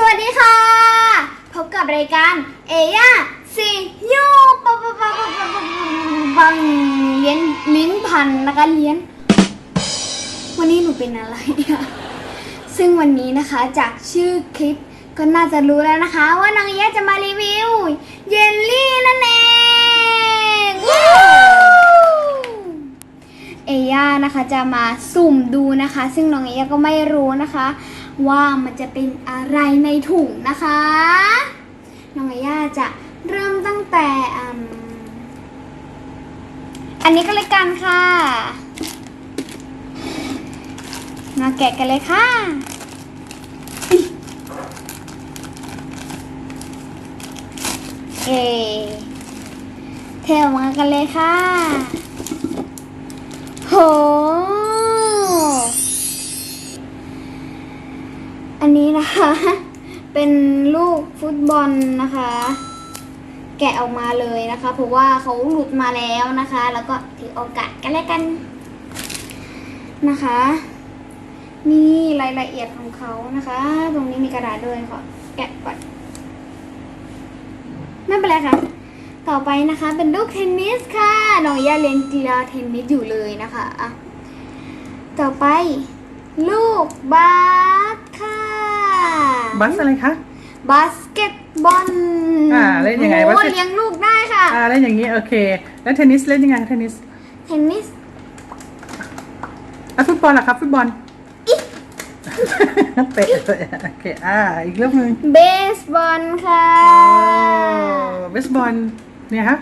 สวัสดีค่ะ พบกับรายการเอย่าซียูปะปะปะปะปะปะบังเลี้ยนลิ้นพันนะคะเลี้ยน วันนี้หนูเป็นอะไรอะซึ่งวันนี้นะคะจากชื่อคลิปก็น่าจะรู้แล้วนะคะ ว่าน้องเอย่าจะมารีวิว เยลลี่นั่นเองเอย่านะคะจะมาสุ่มดูนะคะ ซึ่งน้องเอย่าก็ไม่รู้นะคะ ว่ามันจะเป็นอะไรในถุงนะคะ น้องเอย่าจะเริ่มตั้งแต่อันนี้ก็เลยกันค่ะ มาแกะกันเลยค่ะเอเทออกมากันเลยค่ะ โห อันนี้นะคะ เป็นลูกฟุตบอลนะคะ แกะออกมาเลยนะคะ เพราะว่าเขาหลุดมาแล้วนะคะ แล้วก็ถือโอกาสกันแล้วกันนะคะ นี่รายละเอียดของเขานะคะ ตรงนี้มีกระดาษด้วยค่ะแกะก่อนไม่เป็นไรค่ะ ต่อไปนะคะเป็นลูกเทนนิสค่ะน้องย่าเรียนกีฬาเทนนิสอยู่เลยนะคะอะต่อไป ลูกบาสค่ะ บัสอะไรคะ บาสเกตบอลอ่าเล่นยังไงโอ้บาสเกตเลี้ยงลูกได้ค่ะ อ่าเล่นอย่างนี้โอเค แล้วเทนนิสเล่นยังไงเทนนิสเทนนิสแล้วฟุตบอลล่ะครับฟุตบอลเตะเตะโอเคอ่าอีกเรื่องหนึ่งเบสบอลค่ะ เบสบอลเนี่ยฮะ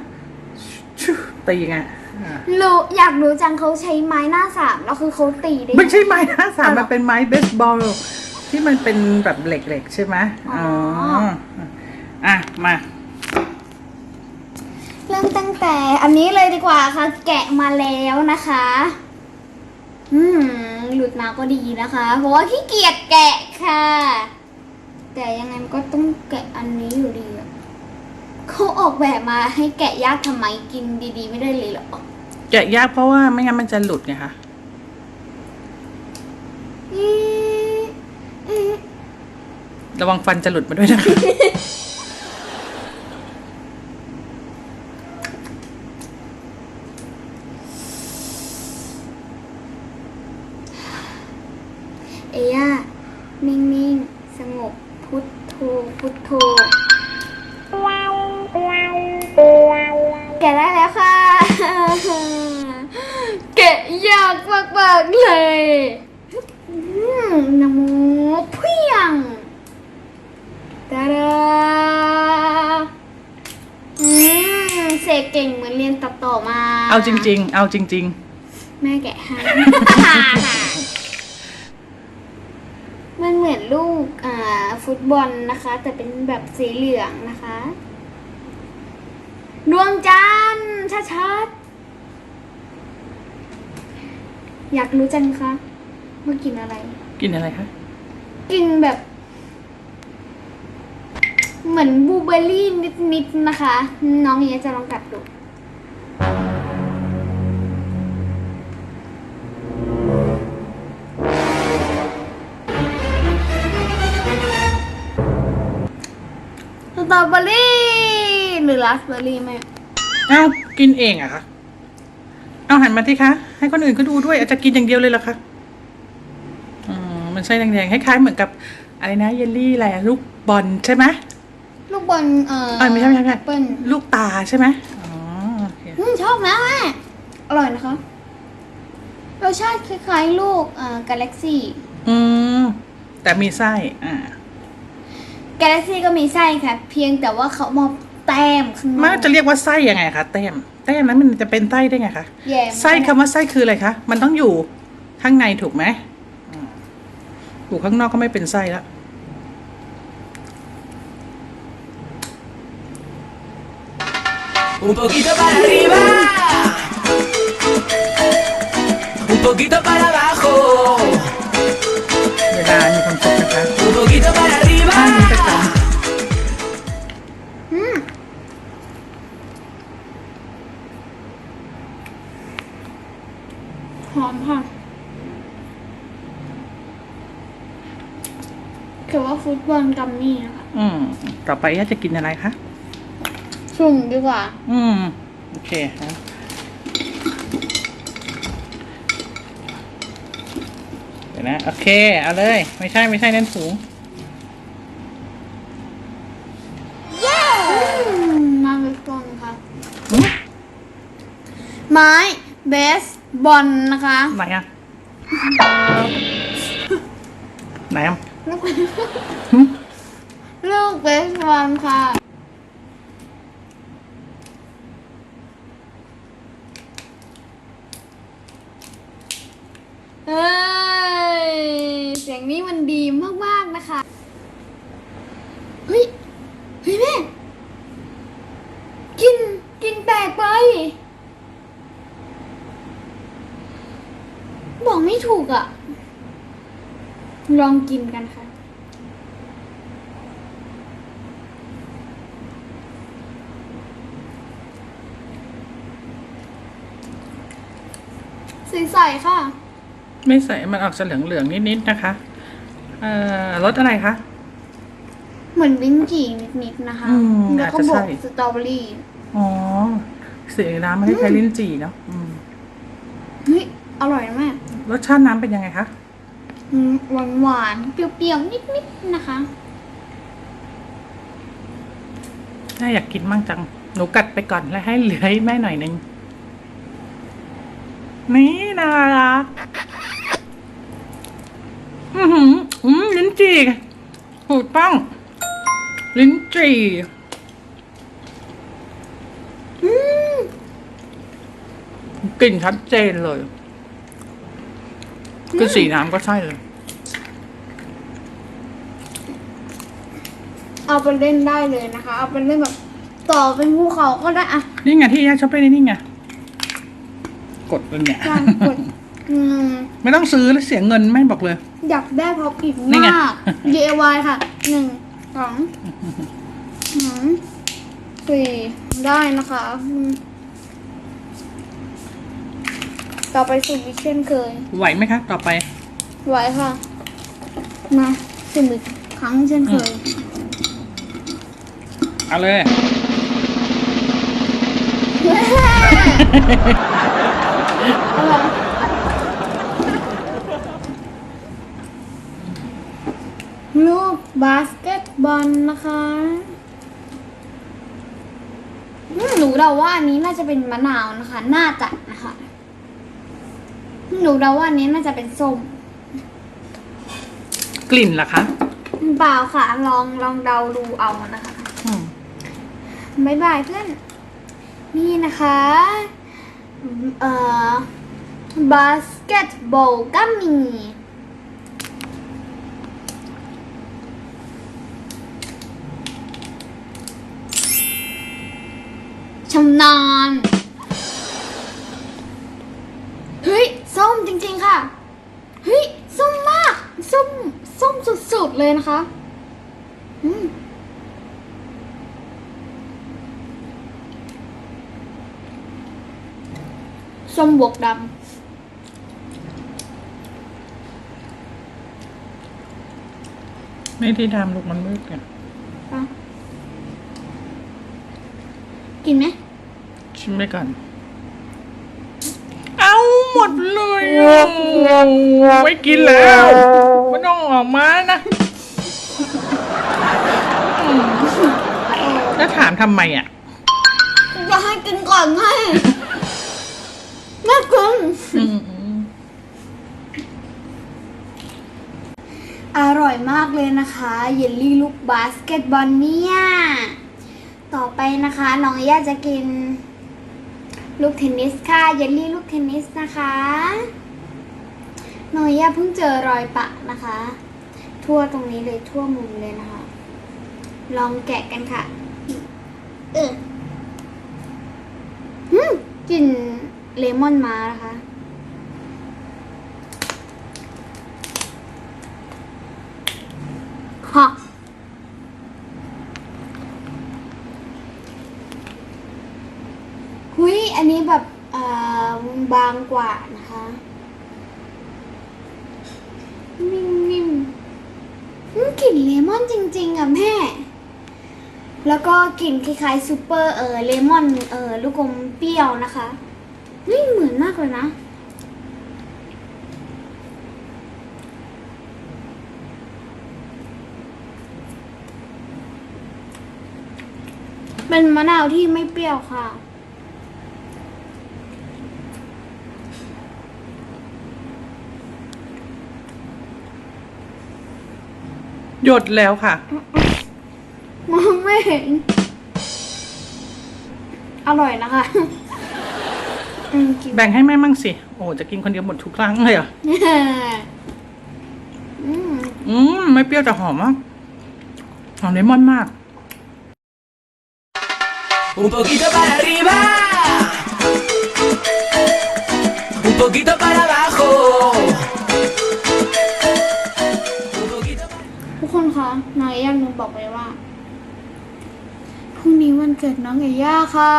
ชูตีไงอ่ารู้อยากรู้จังเขาใช้ไม้หน้าสามแล้วคือเขาตีได้ไม่ใช่ไม้นะสามอ้าวเหรอมันเป็นไม้เบสบอล ที่มันเป็นแบบเหล็กๆใช่ไหมอ๋ออะ มา เริ่มตั้งแต่อันนี้เลยดีกว่าค่ะ แกะมาแล้วนะคะ อืม หลุดมาก็ดีนะคะ เพราะว่าขี้เกียจแกะค่ะ แต่ยังไงมันก็ต้องแกะอันนี้อยู่ดีอะเขาออกแบบมาให้แกะยากทำไมกินดีๆ ไม่ได้เลยเหรอ แกะยากเพราะว่าไม่งั้นมันจะหลุดไงคะ อีอี ระวังฟันจะหลุดมาด้วยนะคะ เรียนตัดต่อมาเอาจริง ๆ เอาจริงแม่แกะให้ มันเหมือนลูกอ่าฟุตบอลนะคะ แต่เป็นแบบสีเหลืองนะคะดวงจันทร์ชัดๆอยากรู้จังคะว่ากินอะไร ๆ กินอะไรคะ กินแบบ เหมือนบลูเบอร์รี่นิดๆนะคะ น้องเนี้ยจะลองกัดดู อเบอรี่ หรือราสเบอร์รี่แม่เอ้ากินเองอะคะเอาหันมาที่คะให้คนอื่นก็ดูด้วยอาจจะกินอย่างเดียวเลยเหรอคะอืมมันใช่แดงๆคล้ายๆเหมือนกับอะไรนะเยลลี่อะไรอะลูกบอลใช่ไหมลูกบอลเอ่อเอ้ยไม่ใช่ไม่ใช่ไม่แอใช่ปเปิ้ลลูกตาใช่ไหมอ๋อโอเคอืมชอบนะแม่อร่อยนะคะรสชาติคล้ายๆลูกเอ่อกาแล็กซี่ อืมแต่มีไส้อ่า กาแล็กซี่ก็มีไส้ค่ะ เพียงแต่ว่าเขามาแต้มข้างนอกมันจะเรียกว่าไส้ยังไงคะแต้มแต้มนั้นมันจะเป็นไส้ได้ไงคะแยมไส้คำว่าไส้คืออะไรคะมันต้องอยู่ข้างในถูกไหมอืมอยู่ข้างนอกก็ไม่เป็นไส้แล้ว Un poquito para arriba. Un poquito para abajo. เวลามีความสุขนะคะ Un poquito para ถ้ามีประ arriba. จอืมหอมค่ะคือว่าฟุตบอลกัมมี่นะคะอืม ต่อไปย่าจะกินอะไรคะ สุ่มดีกว่า อืม โอเคนะเดี๋ยวนะ โอเค เอาเลย ไม่ใช่ไม่ใช่เน้นสูง มาเป็นกล่องค่ะ อืม ไม้เบสบอลนะคะ ไหนอะไหนอะลูกหึลูกเบสบอลค่ะ เอ้ย เสียงนี้มันดีมาก ๆ นะคะ เฮ้ย เฮ้ยแม่ กิน กินแปลกไป บอกไม่ ถูกอะ่ะ ลองกินกันค่ะ สีใสค่ะ ไม่ใส่มันออกจะเหลืองเหลืองๆนิดๆนะคะ เอ่อรสอะไรคะ เหมือนลิ้นจี่นิดๆนะคะ อืมแล้วก็อาจจะบวกใช่สตรอเบอรี่ อ๋อสีน้ำมันคล้ายๆลิ้นจี่เนาะอืม เฮ้ย อร่อยนะแม่ รสชาติน้ำเป็นยังไงคะหวานหวานๆเปรี้ยวๆนิดๆนะคะน่าอยากกินมั่งจัง หนูกัดไปก่อนแล้วให้เหลือให้แม่หน่อยนึง นี่น่ารักอือหืออืมลิ้นจี่ถูกต้อง ลิ้นจี่อืมกลิ่นชัดเจนเลย คือสีน้ำก็ใช่เลย เอาไปเล่นได้เลยนะคะ เอาไปเล่นแบบต่อเป็นภูเขาก็ได้อะนี่ไงที่ย่าชอบเล่นนี่ไง กดเลยเนี่ยกางกดอืมไม่ต้องซื้อแล้วเสียเงินแม่บอกเลย อยากได้พอปิดนี่ไง มาก DIY ค่ะหนึ่งสองสามสี่ได้นะคะอืม ต่อไปสุ่มอีกเช่นเคย ไหวไหมคะ ต่อไป ไหวค่ะ มาสุ่มอีกครั้งเช่นเคย เอาเลย ลูกบาสเกตบอลนะคะอืมหนูเดาว่าอันนี้น่าจะเป็นมะนาวนะคะ น่าจะนะคะ หนูเดาว่าอันนี้น่าจะเป็นส้มกลิ่นล่ะคะเปล่าค่ะ ลองลองเดาดูเอานะคะอืมบายบายเพื่อน นี่นะคะ เอ่อบาสเกตบอลกัมมี่ชำนาญ ส้มจริงๆค่ะเฮ้ยส้มมากส้มส้มสุดๆเลยนะคะอืมส้มบวกดไม่ที่ทำลูกมันมืดกันำอะกินไหมชิมไปก่อนเอา หมดเลยอะไม่กินแล้วไม่ต้องออกมานะอืมแล้วถามทำไมอะ จะให้กินก่อนไงแม่กินอืมอืมอร่อยมากเลยนะคะ เยลลี่ลูกบาสเกตบอลเนี่ย ต่อไปนะคะ น้องย่าจะกิน ลูกเทนนิสค่ะเยลลี่ลูกเทนนิสนะคะน้อย่าเพิ่งเจอรอยปะนะคะ ทั่วตรงนี้เลยทั่วมุมเลยนะคะ ลองแกะกันค่ะ เออหืมกลิ่นเลมอนมานะคะ หุยอันนี้แบบเอ่อบาง กว่านะคะ นิ่มๆอืมกลิ่นเลมอนอนจริงๆอะแม่ แล้วก็กลิ่นคล้ายๆซูเปอร์เออเลมอนเออลูกอมเปรี้ยวนะคะนี่เหมือนมากเลยนะ เป็นมะนาวที่ไม่เปรี้ยวค่ะ หยดแล้วค่ะ มองไม่เห็น อร่อยนะคะอืมกินแบ่งให้แม่มั่งสิ โอ้จะกินคนเดียวหมดทุกครั้งเลยเหรออืมอืมไม่เปรี้ยวแต่หอมมากหอมเลมอนมาก Un poquito para arriba. Un poquito para abajo. ทุกคนคะนายย่าหนูบอกไปว่าพรุ่งนี้วันเกิดน้องเอย่าค่ะ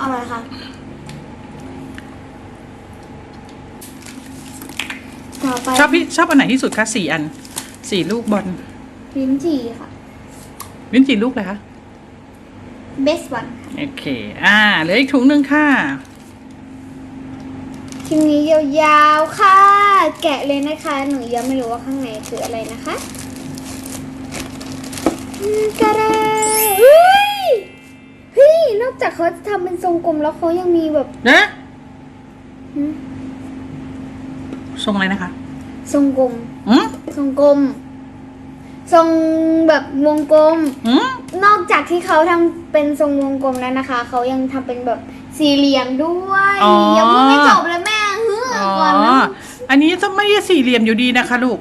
อร่อยค่ะ ต่อไปชอบพี่ชอบอันไหนที่สุดคะสี่อันสี่ลูกบอลลิ้นจี่ค่ะ ลิ้นจี่ลูกเลยคะ best one โอเค อ่าเหลืออีกถุงหนึ่งค่ะ ทีนี้ยาวๆค่ะ แกะเลยนะคะ หนูยังไม่รู้ว่าข้างในคืออะไรนะคะอืมกระดาษเฮ้ยเฮ้ยนอกจากเขาจะทำเป็นทรงกลมแล้วเขายังมีแบบนะหืมทรงอะไรนะคะ ทรงกลมอืมทรงกลม ทรงแบบวงกลมอืมนอกจากที่เขาทำเป็นทรงวงกลมแล้วนะคะ เขายังทำเป็นแบบสี่เหลี่ยมด้วยอ๋อยังพูดไม่จบเลยแม่เฮ้อ อ๋อ ก่อนนะ อันนี้จะไม่ใช่สี่เหลี่ยมอยู่ดีนะคะลูก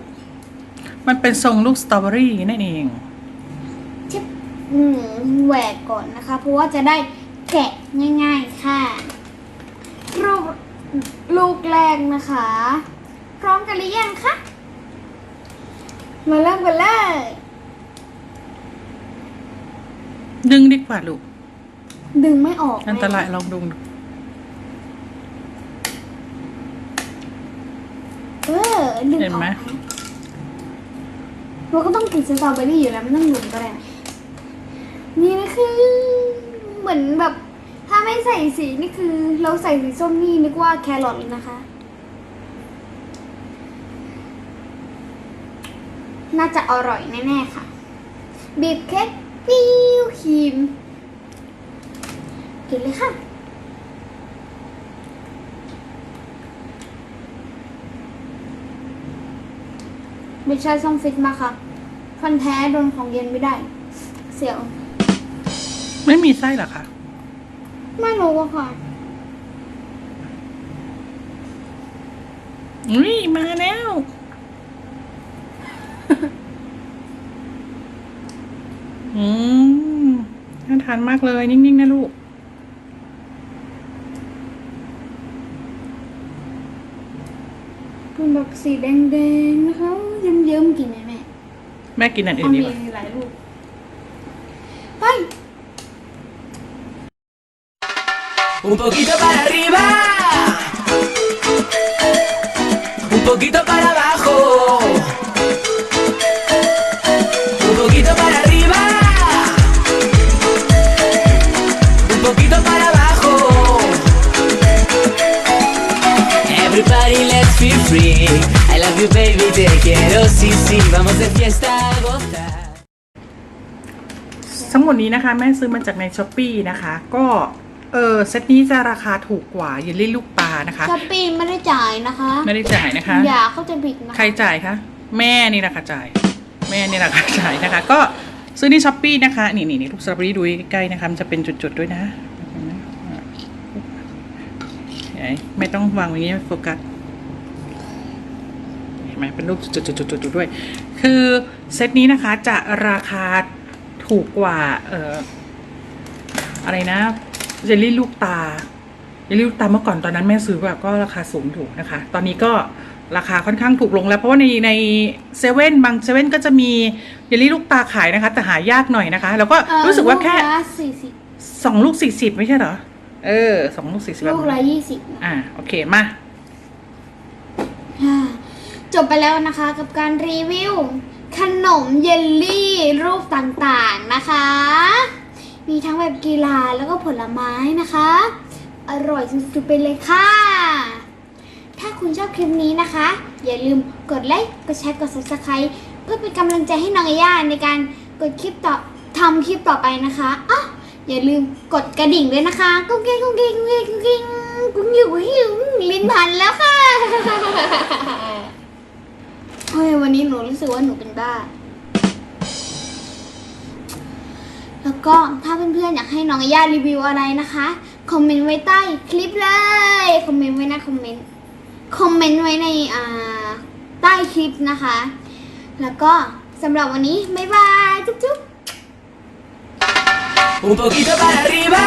มันเป็นทรงลูกสตรอเบอรี่นั่นเองชิบอืมแหวกก่อนนะคะ เพราะว่าจะได้แกะง่าย ๆค่ะลูกลูกแรกนะคะ พร้อมกันหรือยังคะ มาเริ่มกันเลยดึงดีกว่าลูก ดึงไม่ออกอันตรายลองดู เออดึงเห็นออกไหมเราก็ต้องกินสตรอเบอรี่อยู่แล้วไม่ต้องดึงก็ได้นี่นะคือ เหมือนแบบ ถ้าไม่ใส่สีนี่คือ เราใส่สีส้มนี่นึกว่าแครอทเลยนะคะ น่าจะอร่อยแน่ๆค่ะบีบเค้กปิ้วครีมกินเลยค่ะ ไม่ใช่ซ่อมฟิตมาค่ะฟันแท้โดนของเย็นไม่ได้ เสียว ไม่มีไส้เหรอคะ ไม่รู้อะค่ะ อุ้ยมาแล้ว อืมน่าทานมากเลย นิ่ง ๆ นะลูก เป็นแบบสีแดงๆนะคะเยิ้มๆกินไหมแม่แม่กินอันอื่เอานดีมีกว่าหลายลูกไป Un poquito free. I love you baby, te quiero, sí, sí. Vamos de fiesta a gozar. ทั้งหมดนี้นะคะ แม่ซื้อมาจากในช้อปปีนะคะ ก็ เออเซตนี้จะราคาถูกกว่าเยลลี่ลูกปลานะคะ ช้อปปี้ไม่ได้จ่ายนะคะไม่ได้จ่ายนะคะ อย่าเข้าใจผิดนะใครจ่ายคะแม่นี่แหละค่ะจ่าย แม่นี่แหละค่ะจ่ายนะคะ ก็ซื้อที่ช้อปปีนะคะ นี่นี่นี่ลูกสตรอเบอรี่ดูใกล้ๆนะคะมันจะเป็นจุดๆด้วยนะไหนไม่ต้องวางอย่างนี้โฟกัสเห็นไหมเป็นรูปจุดๆๆๆด้วย คือเซตนี้นะคะจะราคาถูกกว่าเอ่ออะไรนะเจลลี่ลูกตาเยลลี่ลูกตาเมื่อก่อนตอนนั้นแม่ซื้อแบบก็ราคาสูงถูกนะคะ ตอนนี้ก็ราคาค่อนข้างถูกลงแล้ว เพราะว่าในในเซเว่นบางเซเว่นก็จะมีเยลลี่ลูกตาขายนะคะ แต่หายากหน่อยนะคะ แล้วก็เอ่อรู้สึกว่าแค่ลูละสี่สิบสองลูกสี่สิบไม่ใช่เหรอ เออสองลูกสี่สิบลูกละยี่สิบอ่าโอเคมา จบไปแล้วนะคะกับการรีวิว ขนมเยลลี่รูปต่างๆนะคะ มีทั้งแบบกีฬาแล้วก็ผลไม้นะคะ อร่อยสุดๆไปเลยค่ะ ถ้าคุณชอบคลิปนี้นะคะ อย่าลืมกดไลค์กดแชร์กด subscribe เพื่อเป็นกำลังใจให้น้องย่าในการกดคลิปต่อทำคลิปต่อไปนะคะอะอย่าลืมกดกระดิ่งด้วยนะคะกุ้งกิ้งกุ้งกิ้งกุ้งกิ้งกุ้งกิ้งกุ้งหิวหิวลิ้นพันแล้วค่ะ เฮ้ยวันนี้หนูรู้สึกว่าหนูเป็นบ้า แล้วก็ถ้าเพื่อนๆอยากให้น้องย่ารีวิวอะไรนะคะ คอมเมนต์ไว้ใต้คลิปเลย คอมเมนต์ไว้นะคอมเมนต์ คอมเมนต์ไว้ในอ่าใต้คลิปนะคะ แล้วก็สำหรับวันนี้ บ๊ายบาย จุ๊บจุ๊บ Un poquito para arriba.